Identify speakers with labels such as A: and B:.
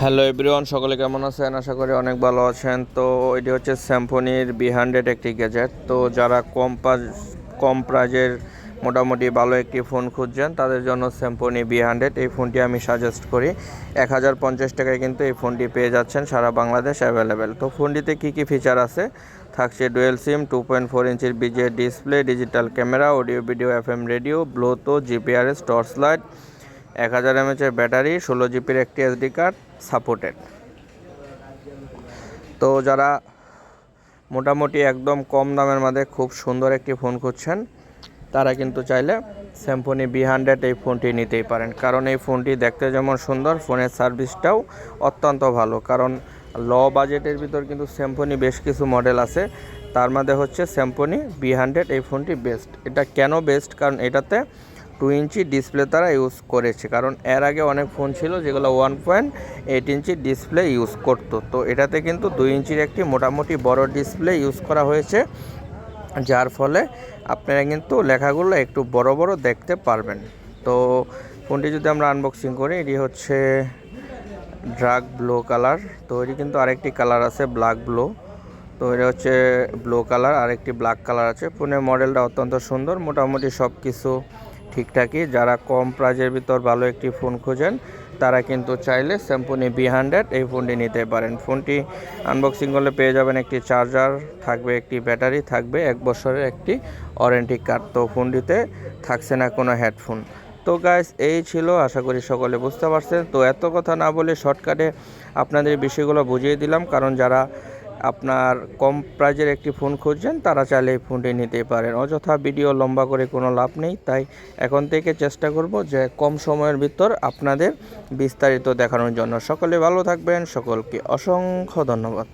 A: Hello everyone, সকলে কেমন আছেন? আশা করি অনেক ভালো আছেন। তো এটি হচ্ছে স্যাম্পনির বি হান্ড্রেড একটি গ্যাজেট তো যারা কম পাজ কম প্রাইজের মোটামুটি ভালো একটি ফোন খুঁজছেন, তাদের জন্য স্যাম্পনি বি হান্ড্রেড এই ফোনটি আমি সাজেস্ট করি। এক হাজার পঞ্চাশ টাকায় কিন্তু এই ফোনটি পেয়ে যাচ্ছেন সারা বাংলাদেশ অ্যাভেলেবেল তো ফোনটিতে কী কী ফিচার আছে? থাকছে dual SIM two point four ইঞ্চির বিজে display digital camera audio video F M radio bluetooth GPRS torch light এক হাজার এমএচের ব্যাটারি ষোলো জিপির একটি এসডি কার্ড সাপোর্টেড তো যারা মোটামুটি একদম কম দামের মধ্যে খুব সুন্দর একটি ফোন খুঁজছেন, তারা কিন্তু চাইলে স্যামসনি বি হান্ড্রেড এই ফোনটি নিতেই পারেন। কারণ এই ফোনটি দেখতে যেমন সুন্দর ফোনের সার্ভিসটাও অত্যন্ত ভালো। কারণ ল বাজেটের ভিতর কিন্তু স্যামসনি বেশ কিছু মডেল আছে। তার মধ্যে হচ্ছে স্যামসনি বি হান্ড্রেড এই ফোনটি বেস্ট এটা কেন বেস্ট কারণ এটাতে টু ইঞ্চি ডিসপ্লে তারা ইউজ করেছে। কারণ এর আগে অনেক ফোন ছিল যেগুলো one point eight inch display use করতো। তো এটাতে কিন্তু দুই ইঞ্চির একটি মোটামুটি বড় ডিসপ্লে ইউজ করা হয়েছে। যার ফলে আপনারা কিন্তু লেখাগুলো একটু বড় বড় দেখতে পারবেন। তো ফোনটি যদি আমরা আনবক্সিং করি, এটি হচ্ছে ড্রাগ ব্লু কালার তো এটি কিন্তু আরেকটি কালার আছে ব্ল্যাক ব্লু তো এটা হচ্ছে ব্লু কালার আরেকটি ব্ল্যাক কালার আছে। ফোনের মডেলটা অত্যন্ত সুন্দর। মোটামুটি সব কিছু ঠিকঠাকই, যারা কম প্রাইজের ভিতর ভালো একটি ফোন খোঁজেন, তারা কিন্তু চাইলে স্যাম্পনি বি হান্ড্রেড এই ফোনটি নিতে পারেন। ফোনটি আনবক্সিং করলে পেয়ে যাবেন একটি চার্জার থাকবে একটি ব্যাটারি থাকবে এক বছরের একটি ওয়ারেন্টি কার্ড তো ফোনটিতে থাকছে না কোনো হেডফোন তো গাইস এই ছিল, আশা করি সকলে বুঝতে পারছেন। তো এত কথা না বলে শর্টকাটে আপনাদের বিষয়গুলো বুঝিয়ে দিলাম। কারণ যারা আপনার কম প্রাইজের একটি ফোন খুঁজছেন, তারা চাইলে এই ফোনটি নিতে পারেন। অযথা ভিডিও লম্বা করে কোনো লাভ নেই, তাই এখন থেকে চেষ্টা করব যে কম সময়ের ভিতর আপনাদের বিস্তারিত দেখানোর জন্য। সকলে ভালো থাকবেন, সকলকে অসংখ্য ধন্যবাদ।